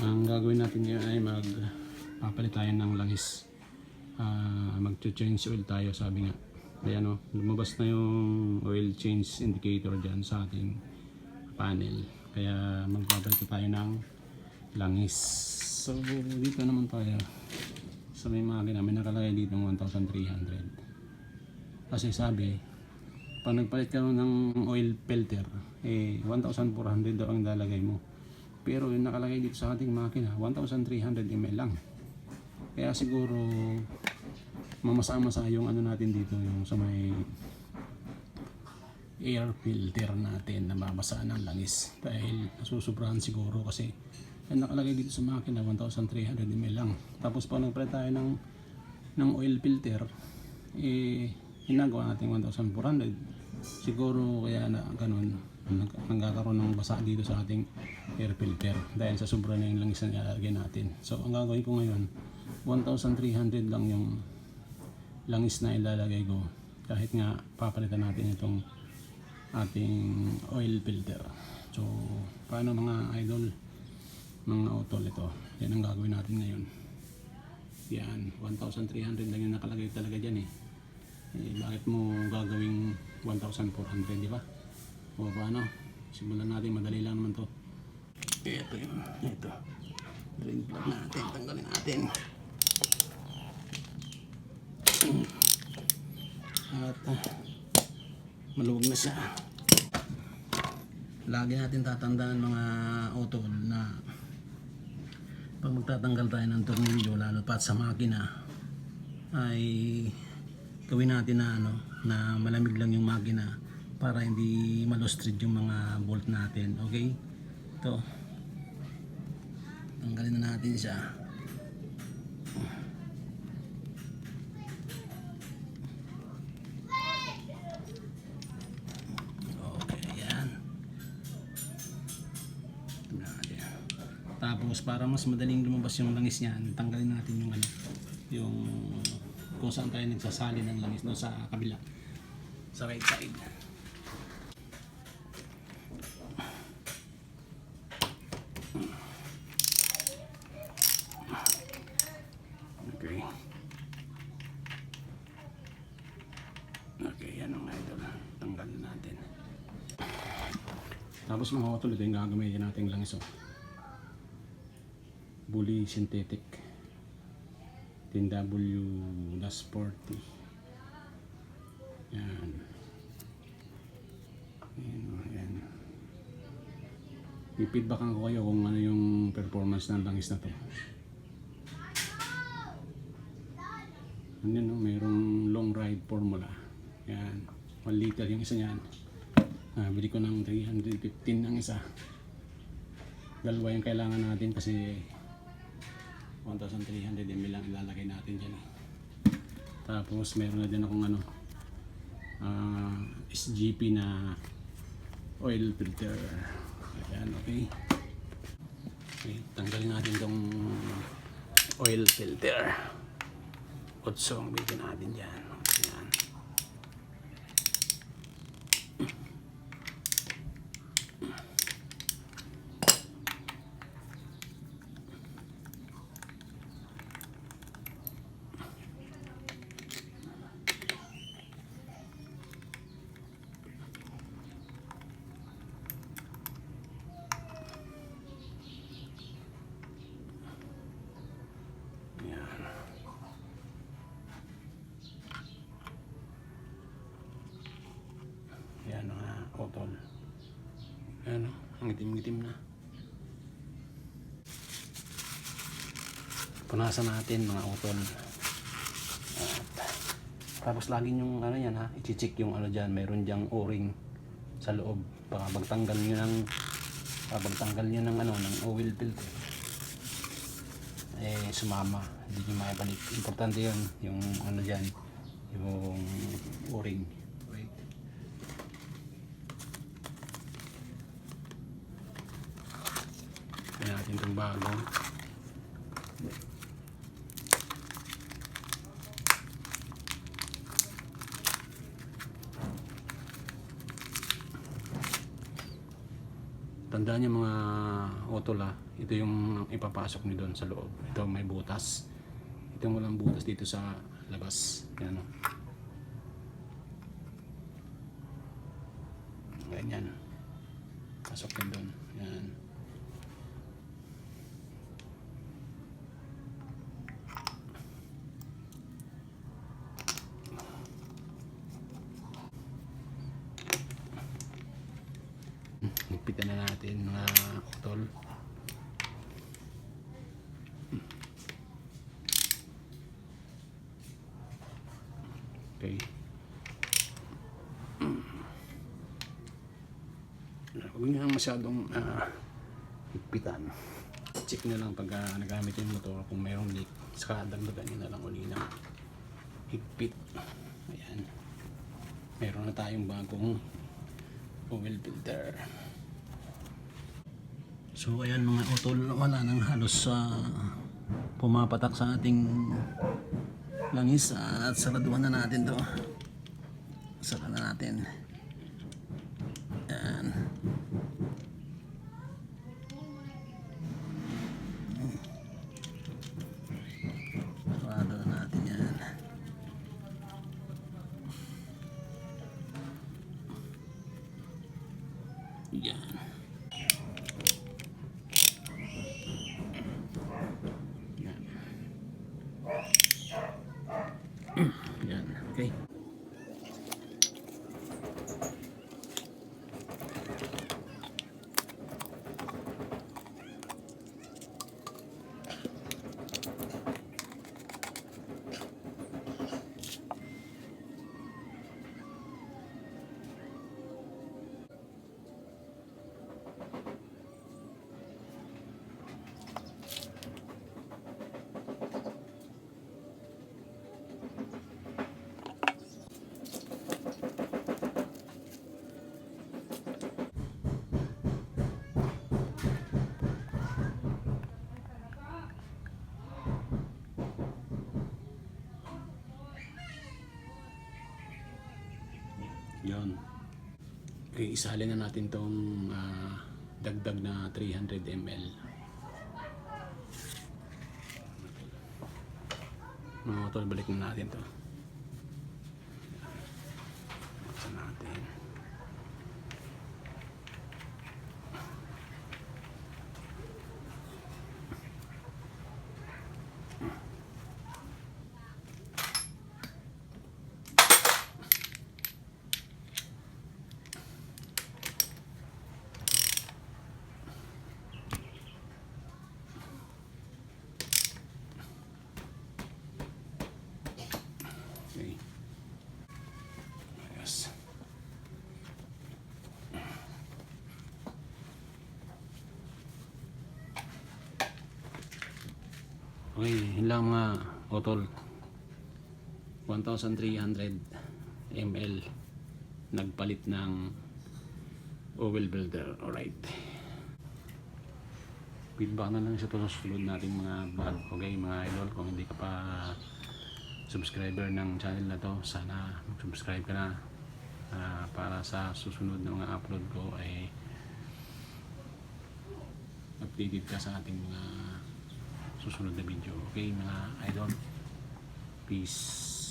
Ang gagawin natin ngayon ay mag papalit tayo ng langis. Ah, mag-change oil tayo sabi nga. Ayan o, lumabas na yung oil change indicator dyan sa ating panel. Kaya magpapalit tayo ng langis. So dito naman tayo sa may makina may nakalagay dito 1,300. Kasi sabi, pag nagpalit ka ng oil filter, eh 1,400 daw ang lalagay mo. Pero yung nakalagay dito sa ating makina, 1,300 ml lang. Kaya siguro mamasa-masa yung ano natin dito, yung sa may air filter natin na mabasa ng langis. Dahil nasusubrahan siguro kasi yung nakalagay dito sa makina, 1,300 ml lang. Tapos pag nagpalit tayo ng, ng oil filter, eh, ginagawa natin 1,400. Siguro kaya na ganun, nagkakaroon ng basa dito sa ating air filter dahil sa sobra na yung langis na nilalagay natin. So, ang gagawin ko ngayon, 1,300 lang yung langis na ilalagay ko kahit nga papalitan natin itong ating oil filter. So, paano mga idol, mga otol ito? Yan ang gagawin natin ngayon. Yan, 1,300 lang yung nakalagay talaga dyan eh. Eh, bakit mo gagawing 1,400, di ba? O paano? Simulan natin, madali lang naman to. Ito yun, ito. Drain plug natin, tanggalin natin. At maluwag na siya. Lagi natin tatandaan mga otol na pag magtatanggal tayo ng tornilyo lalo pat sa makina ay gawin natin na ano na malamig lang yung makina para hindi malostrid yung mga bolt natin okay? Ito. Tanggalin na natin siya. Okay yan. Natin. tapos para mas madaling lumabas yung langis niyan tanggalin natin yung ano yung kung saan tayo nagsasali ng langis no, sa kabila. Sa right side okay okay yan ang idol tanggalin natin tapos mga ito yung gagamitin natin langis oh. bully synthetic. 10W-40 yan. Yan, oh, yan. i-feedbackan ko kayo kung ano yung performance ng langis na to. Ano no, mayroong long ride formula. Yan. 1 liter yung isa niyan ah, bili ko ng 315 ang isa dalawa yung kailangan natin kasi 1,300 ml lang ilalagay natin dyan. Tapos meron na din akong ano ah, SGP na oil filter. Ayan, okay. Okay, tanggalin natin tong oil filter. Kutso ang bigyan natin dyan. Ayan. Ayan mga otol. Ayan o, ang itim-itim na. Punasan natin mga otol. At, tapos lagi yung ano yan ha, i-check yung ano dyan, meron dyang o-ring sa loob. Para magtanggal nyo ng para magtanggal nyo ng ano, ng oil filter eh sumama hindi nyo maibalik importante yun yung ano dyan yung o-ring itong bago Tandaan niyo mga otol ah, ito yung ipapasok niyo doon sa loob. Ito may butas. Ito yung walang butas dito sa labas. Yan oh. Ganyan. Pasok din doon. Yan. Higpitan na natin mga utol. Okay. Huwag niyo lang masyadong ah, higpitan. Check nyo lang pag ah, nagamit yung motor kung mayroong leak. Saka dagdagan nyo na lang uli ng higpit. Ayan. Meron na tayong bagong oil filter. So ayan mga utol, wala nang halos sa pumapatak sa ating langis at saraduhan na natin to. Sara na natin. Yan. Sarado na natin. Yan. Yan. Yan. Okay. Yun. Okay, isalin na natin tong ah, dagdag na 300 ml. Mga tol, balik na natin to. Buksan natin. Okay. Ayos. Okay, yun lang mga otol. 1,300 ml nagpalit ng oil builder. Alright. Feedback na lang sa to sa susunod nating mga vlog. Okay, mga idol, kung hindi ka pa subscriber ng channel na to sana subscribe ka na ah, para sa susunod na mga upload ko ay updated ka sa ating mga susunod na video. Okay mga idol. Peace